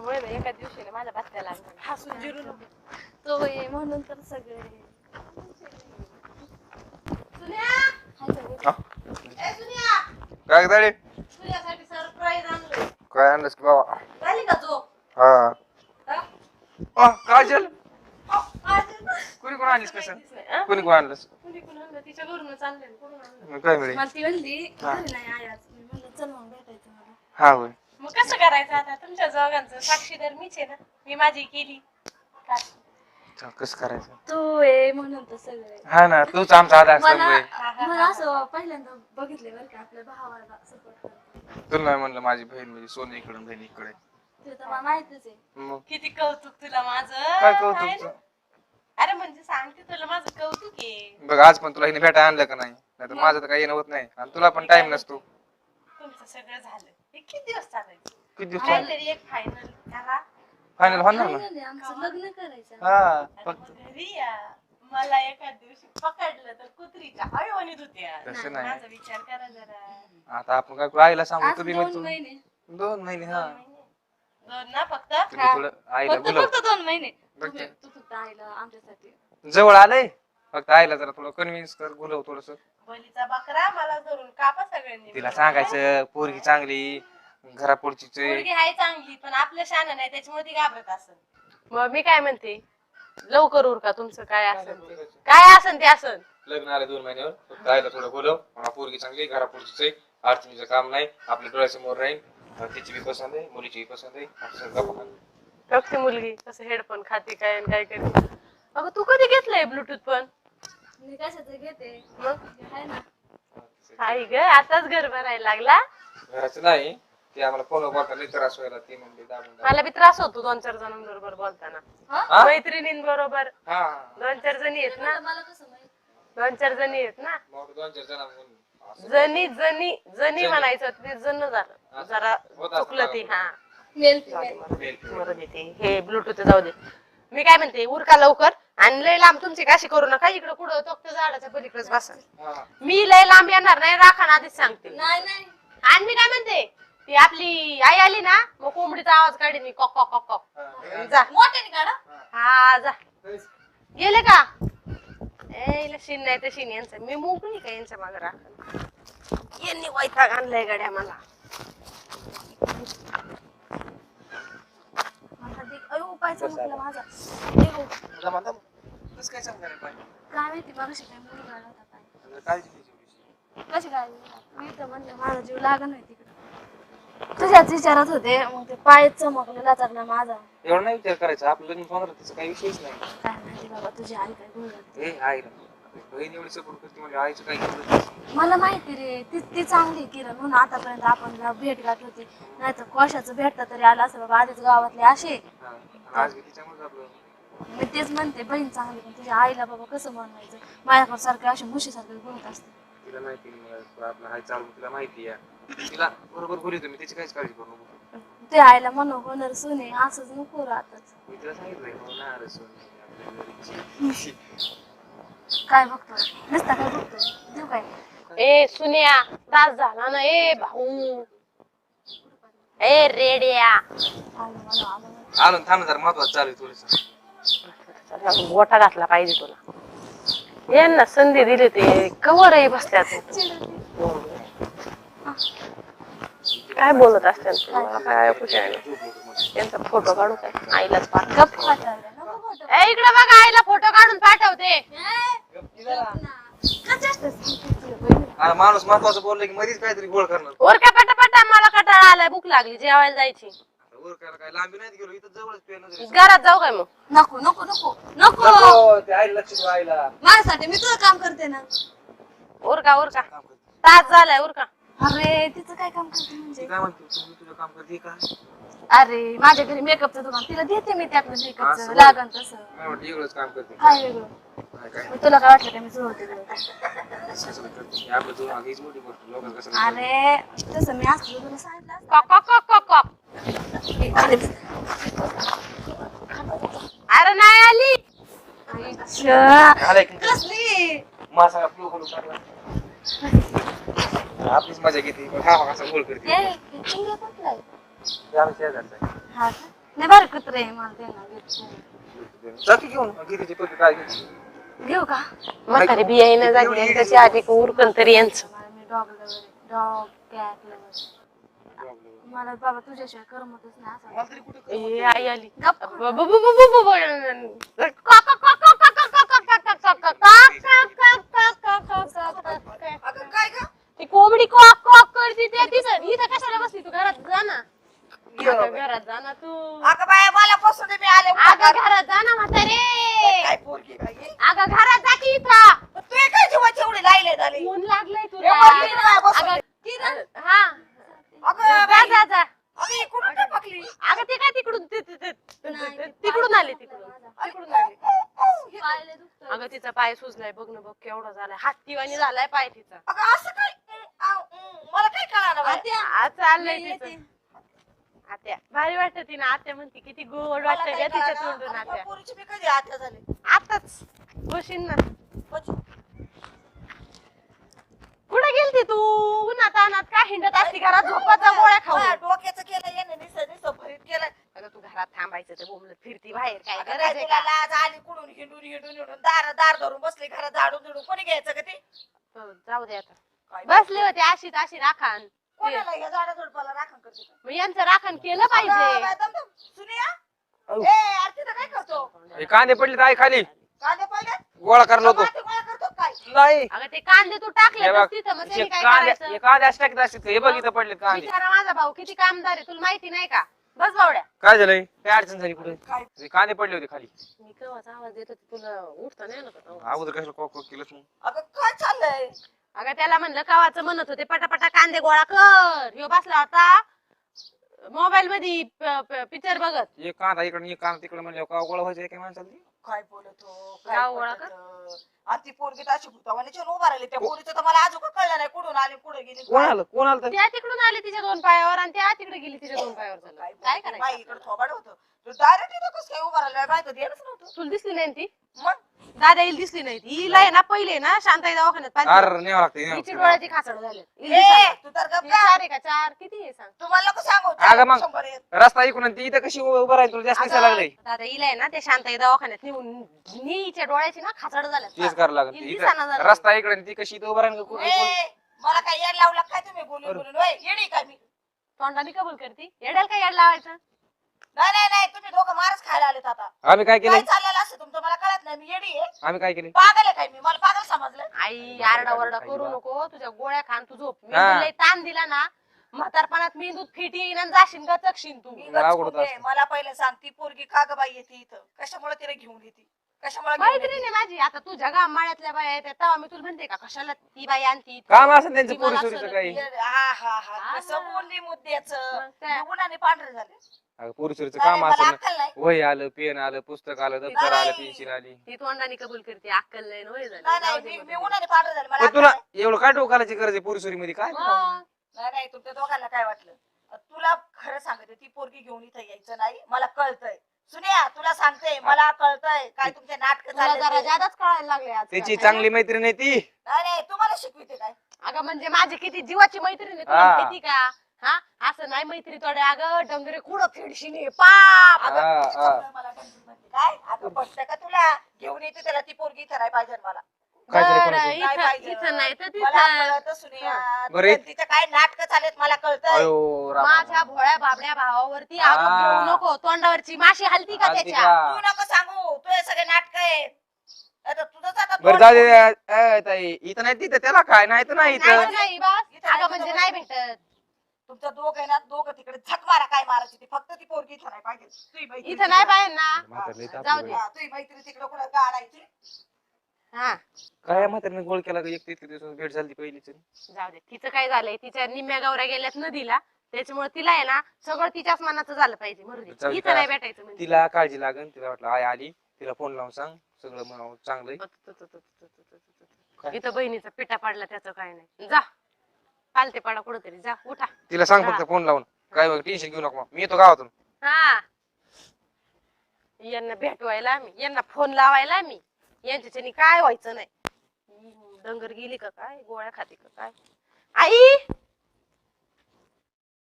त्याच्यामुळे ना एका दिवशी ना माझ्या लागल्या हसून जिरू नको. तो आहे म्हणून तर सगळे. हा? काय दाडे? तुझ्यासाठी सरप्राईज आणलं. काय आणलंस की बाबा? झाली का झोप? हा. हा? अ, काजल! कुणी कोण आणलीस कसं हा? कुणी कोण आणलंस? कुणी कुणी आणलं? तिच्या घरूनच आणलं कुठून आणलं मग काय मिळेल मला ती म्हणली हा. घरी नाही आहे आज. मी म्हणलं चल मग भेटायचं मला. हा होय. मग कसं करायचं आता? तुमच्या दोघांचं साक्षीदार मीच आहे ना. मी माझी केली? चल, कसं करायचं? तू आहे म्हणून तर सगळे हा ना तूच आमचा आधार मला असं पहिल्यांदा बघितले बरं का आपल्या भावाला सपोर्ट तुला नाही म्हणलं माझी बहीण म्हणजे सोनं इकडून बहीण इकडे. ते तर मला माहितच आहे. मग? किती कौतुक तुला माझं? काय कौतुक? ना? अरे म्हणजे सांगते तुला माझं कौतुक आहे. बघ आज पण तुला हिने भेटा आणलं का नाही? नाहीतर माझं तर काही येणं होत नाही. आणि तुला पण टाइम नसतो. तुमचं सगळं झालं. किती दिवस चालायचं? किती दिवस काहीतरी एक फायनल करा. फायनल होणार ना? Finally आमचं लग्न करायचं. हा आणि फक्त मग घरी या. मला एका दिवशी पकडलं तर कुत्रीच्या हळवणीत होत्या तसं नाही. माझा विचार करा जरा. आता आपण काय करू? आईला सांगू आज तुम्ही दोन म्हणतो महिने. दोन महिने हा. दोन महिने. दोन ना फक्त? तुम्ही थोडं आईला फक्त बोलव. फक्त दोन महिने. तुम्ही. तू फक्त आईला आमच्यासाठी. जवळ आलंय? फक्त आईला जरा थोडं कन्व्हिन्स कर बोलव थोडस. बलीचा बकरा मला धरून कापा सगळ्यांनी. तिला सांगायचं पोरगी चांगली घरापुढचीच. पोरगी आहे चांगली पण आपलं शान नाही त्याच्यामुळे ती घाबरत असेल. मग मी काय म्हणते? लवकर उरका तुमचं काय असेल ते? काय असेल ते असेल. लग्न आले दोन महिन्यावर फक्त आईला थोडं बोलव. मला पोरगी चांगली घरापुढचीच. आहे अडचणीचं काम नाही आपल्या डोळ्यासमोर राहील तिची बी पसंत आहे मुलीची बी पसंत आहे. गप्पा मारू. बघते मुलगी कसं हेडफोन खाते काय आणि काय करते. अगं तू कधी घेतलंय ब्लूटूथ पण? मी कशाचं घेते? मग? आहे ना. आई ग आताच घर भरायला लागला. घराचं नाही ते आम्हाला फोन बोलता लई त्रास व्हायला ते म्हणले दाबून दाबून. मला बी त्रास होतो दोन चार जणांबरोबर बोलताना. हा? मैत्रिणींबरोबर हा. दोन चार जणी आहेत ना. मला कसं माहीत? दोन चार जणी आहेत ना. मग दोन चार जण जणी जणी जणी म्हणायचं ते जण झालं. जरा होत असतं चुकलं ती हा. मेल जाऊ दे ते. हे ब्लूटूथ जाऊ दे. मी काय म्हणते उरका लवकर. आणि लय लांब तुमची काशी करू नका इकडं कुठं फक्त झाडाच्या पलीकडेच बसा. मी लय लांब येणार नाही राखा ना आधीच सांगते. नाही नाही. आणि मी काय म्हणते ती आपली आई आली ना मग कोंबडीचा आवाज काढी मी कॉक कॉक कॉक कॉक. हा. जा. मोठ्याने काढा हा. जा. गेले का? ए शिन नाही तर शिन यांचं. मी मोकळी का यांच्या मागे राखण? यांनी वैताग आणलाय गाड्या मला देख अयो पाय चमकला माझा. कसं काय सांगणार आहे बाई? काय माहिती मला काय मुलगा आला होता काय आता काळजी घ्यायची एवढीशी. कशी काय? मी तर म्हणलं माझा जीव लागण नाही तिकडे. तुझ्याच विचारत होते मग ते पाय चमकलेला लागला माझा. एवढं नाही विचार करायचा. आपलं लग्न होणार त्याचा काही विषयच नाही. काय माहिती बाबा तुझी आई काय बोलत ए आई बहीण एवढी सपोर्ट करते म्हणजे आईचं काही गरज नाही. मला माहिती रे ती ती चांगली आहे किरण. म्हणून आतापर्यंत आपण भेट गाठ होती. नाही तर कशाचं भेटता तरी आला असं बाबा. आधीच गावातले असे. आणि आज बी तिच्यामुळेच आपलं. मी तेच म्हणते बहीण चांगली पण तुझ्या आईला बाबा कसं म्हणायचं माझ्याकडे सारखे असे मुशीसारखे बोलत असते. तिला माहिती आपलं हाय चालू तिला माहिती आहे. तिला बरोबर तुम्ही त्याची काहीच काळजी करू नको. तुझ्या आईला म्हणू होणार सुने असंच नको राहतच. मी तिला सांगितलंय होणार सोनी आपल्या घरी. काय बघतोय? नुसता काय देऊ काय? ए सुन्या त्रास झाला ना ए भाऊ. ए रेड्या. आलं मला आलं मला. आलो. ना, थांब ना जरा महत्वाचं चालू आहे थोडस. गोठा घातला पाहिजे तुला. यांना संधी दिली ते कवर आहे बसल्यात काय बोलत असते तुम्हाला काय ऐकू नाही त्यांचा फोटो काढू काय? आईलाच पाठव. गप्प पाठवलं. नको फोटो. ए इकडे बघा आईला फोटो काढून पाठवते. ए, अरे माणूस महत्वाचं बोललं की मध्येच काहीतरी गोळ करणार. वर का पटापटा मला कटाळा आलाय भूक लागली जेवायला जायची. आता वर करायला काय लांबी नाही गेलो इथं जवळच पेन घरात जाऊ काय मग? नको नको नको नको. ते आईला लक्ष ठेव आईला. माझ्यासाठी मी तुझं काम करते ना. उरका उरका तास झालाय उरका अरे तिचं काय काम करते म्हणजे? काय म्हणते? तुझं काम करते का? अरे माझ्या घरी मेकअपचं दुकान. तिला देते मी त्यातलं असं मेकअपचं होय. लागन तसं. काय म्हणते एवढंच काम करते. काय वेगळं. काय काय? मग तुला काय वाटलं का मी जुळवते तुला? कशाला करते हे आपलं जुळून हीच मोठी गोष्ट लोकांना कसं अरे तसं मी असलं तुला सांगितलं असतं. कॉक कॉक कॉक कॉक कॉक. अरे, नाही आली. आईच्या. झालंय की कसली? मासा फ्लू करून टाकला. आपलीच मजा घेते. हा हा असा गोल करते. ए, आहे? ते आम्ही शेजारचा आहे. हा का? नाही बरं कुत्रे आहे, मला ते ना घेत. जाती घेऊन गिरीची पोरगी काय घ्यायची? घेऊ का म्हातारी बिया येणं झाली आणि त्याची आधी उरकन तरी यांचं मला मी dog lover dog cat lover मला बाबा तुझ्याशिवाय करमतच नाही असं मला तरी कुठं ए, आई आली ब- ब- ब- ब- ब- ब- ब- का- का- का- अगं घरात जा ना म्हातारे. काय पोरगी बाई? अगं घरात जा की इथं. तू काय जीवाची एवढी लायले झाली? ऊन लागलंय तुला. अगं, हा. अगं जा बाई, जा जा. अगं ही कुठं टपकली अगं ते काय तिकडून? ते- ते- ते- ते- ते- तिकडून आले तिकडून. तिकडून आले. पाहिले दुखतं अगं तिचा पाय सुजलाय. बघ ना बघ केवढा झालाय. हत्तीवाणी झालाय पाय तिचा. अगं असं काय? आव, मला काय कळणार चाललंय तिचं. आत्या. भारी वाटत ना आत्या म्हणते किती गोड मला वाटत काय का तिच्या? तोंडून आत्या. पोरीची मी कधी आत्या झाले? आताच बशीन ना. बच. कुठे गेलती तू? उन्हात अनात काय हिंडत असती घरात? झोपाचा गोळ्या खाऊ डोक्याचं केलं याने निसं निसं भरीत केलं अगं तू घरात थांबायचं ते बोंबलत फिरती बाहेर. काय अगं, गरज काय आहे तुला का? लाज आली कुडून हिंडून हिंडून हिंडून. दार दार धरून बसली घरात झाडून झुडून. कोणी घ्यायचं का ते? हो, जाऊ दे आता. काय बसले होते अशीच अशी राखण. कोणाला या झाडा झुडपाला का? मग यांचं राखण केलं पाहिजे. बाई, दम, दम. सुनिया? औ. ए आरती तर काय करतो? हे कांदे पडले तर आई खाली. कांदे पहिले गोळा करलो होतो माती गोळा करतो काय? नाही. अगं ते कांदे तू टाकले बघ तिथं मग हे त्यांनी काय कांदे करायचं? हे कांदे असे टाकत असतात का? हे बघ इथं पडले कांदे. बिचारा माझा भाऊ किती कामदार आहे तुला माहिती नाही का? बस बावड्या. काय झालंय? काय अडचण झाली कुठे? काय? हे कांदे पडले होते खाली. मी केव्हाचा आवाज देत होते तुला उठता नाही आलं का तेव्हा? अगोदर कशाला कॉक कॉक केलंच मग? अगं काय चाललंय? अगं त्याला म्हणलं कवाचं म्हणत होते पटापटा कांदे गोळा कर. ह्यो बसला होता मोबाईल मध्ये पिक्चर बघत. एक कांदा इकडे एक कांदा तिकडे म्हणलं का गोळा व्हायचं काय माणसाला? ते? काय बोलतो? काय ती पोरगी तर अशी भूतावानी छान उभा राहिली. त्या पोरीचं तर मला अजून कळलं नाही कुठून आली कुठे गेली कोण आलं? कोण आलं? त्या तिकडून आली तिच्या दोन पायावर आणि त्या तिकडे गेली तिच्या दोन पायावर झालं. काय करायचं? इकडे थोबाड होतं. तू डायरेक्ट इथं कसं काय उभा राहिला? बाय कधी येणंच नव्हतं. तुला दिसली नाही ना ती? मग? दादा येईल दिसली नाही ती. हिला आहे ना पहिले ना शांताई दवाखान्यात पाहिजे. अरे न्यावं लागतं न्यावं तिची लागतं. डोळ्याची खासड झाली. ए तू तर गप का चार आहे का? चार. किती आहे सांग सांगू? अगं मग. शंभर. रस्ता ऐकून आणि ती इथं कशी उभं राहील तुला जास्त दिसायला लागलंय? अगं, दादा हिला आहे ना ते शांताई दवाखान्यात नेऊन नीच्या डोळ्याची ना झाल्या तेच करावं लागेल इथं झालं. रस्ता इकडे आणि ती कशी इथं उभं राहील का? कोण- कोण- ए मला काय येड लावला काय तुम्ही बोलून बोलून? येडी काय मी? तोंडाने कबूल करती? येड्याला काय येड लावायचं? नाही नाही नाही तुम्ही दोघं मारच खायला आलेत आता. आम्ही काय काय केलं चाललेलं असतं तुमचं? मला कळत नाही मी येडी आहे. आम्ही काय केले? पागल आहे काय मी? मला पागल समजलं. आई आरडा वरडा करू नको तुझ्या गोळ्या खान तू झोप. मी हा. लय ताण दिला ना म्हातारपणात मेंदूत फिट येईन आणि जाशील का चकशील तू मी आहे. असतं. मला पहिले सांग ती पोरगी का ग बाई येते इथं कशामुळे तिला घेऊन येते कशामुळे घेऊन येते? मैत्रीण आहे माझी आता तुझ्या गामाळ्यातल्या बाया आहेत तेव्हा मी तुला म्हणते का कशाला ती बाई आणती इथं? काम असं त्यांचं ती मला पोरी सोरीचं सरळ काही ती- हा हा हा हा कसं ना. बोलली मुद्द्याचं मग काय? पांढरे झाले पोरी सोरीचं नाही, काम मला अक्कल नाही वही आलं पेन आलं पुस्तक आलं दप्तर आलं पेन्सिल आली ती तोंडाने कबूल करते अक्कल नाही होय झाली नाही जाऊ नाही दे मी. मी उन्हाने पांढरे झाले मला पण अक्कल तुला. एवढं काय डोकालाची गरज आहे पोरी सोरी मध्ये काय मग. नाही नाही तुमच्या दोघांना काय वाटलं? तुला खरं सांगते ती पोरगी घेऊन इथं यायचं नाही मला कळतंय. सुनिया तुला सांगते मला कळतंय काय तुमचे नाटक तुला जरा जादाच कळायला लागले आज त्याची चांगली मैत्रीण आहे ती. नाही नाही तुम्हाला शिकविते काय? अगं म्हणजे माझी किती जीवाची मैत्रीण आहे तुला हा. माहिती का? हा? असं नाही मैत्री तोडे अगं डंगरे कुठं फिडशीने पाप! अगं, हा, हा. मला. काय? अगं पटतं का तुला? घेऊन येते त्याला ती पोरगी इथं नाही पाहिजे मला. बरं, कोणाचं? काय इथं पाहिजे? इथं नाही तर मला तिथं कळतं सुनिया बरं, तुझं- तिचं काय नाटक चालेत मला कळतंय अयो राम माझ्या भोळ्या बाबड्या भावावरती हा. आरोप घेऊ नको तोंडावरची माशी हलती का आलती त्याच्या का? तू नको सांगू तुझे सगळे नाटक आहेत आता तुझंच आता बरं तोंड जाऊ दे फुटलं. ए, ताई इथं नाही तिथं त्याला काय नाही तर नाही नाही इथं नाही बस इथं नाही अगं म्हणजे नाही बस. भेटत तुमचं दोघं आहे ना दोघं तिकडे झक मारा काय मारायची ती फक्त ती पोरगी इथं नाही पाहिजे तुझी इथं नाही तिकडं- पाहिजे ना म्हातारं लई ताप जाऊ दे. बाई. हा, तुझी मैत्री तिकडे कुठं गाडायची हा. काय म्हातारीने गोळ केला का? एक ते इतके दिवस भेट झाली पहिलीच. जाऊ दे तिचं काय झालंय? तिच्या निम्म्या गौऱ्या गेल्यात नदीला. त्याच्यामुळे तिला आहे ना सगळं तिच्याच मनाचं झालं पाहिजे. जाऊ दे, इथं काय नाही. भेटायचं म्हणजे. तिला काळजी लागन तिला वाटलं आय आली. तिला फोन लावून सांग. सगळं चांगलंय. काय? इथं बहिणीचा पिटा पडला त्याचं काय नाही. जा. पालते पाडा कुठेतरी. जा उठा. तिला सांग हा. फक्त फोन लावून. काय टेन्शन घेऊ नको. मी येतो गावातून. हा. यांना भेटवायला मी यांना फोन लावायला मी यांच्याच्यानी काय व्हायचं नाही. डंगर गेली का काय? गोळ्या खाते का काय? आई!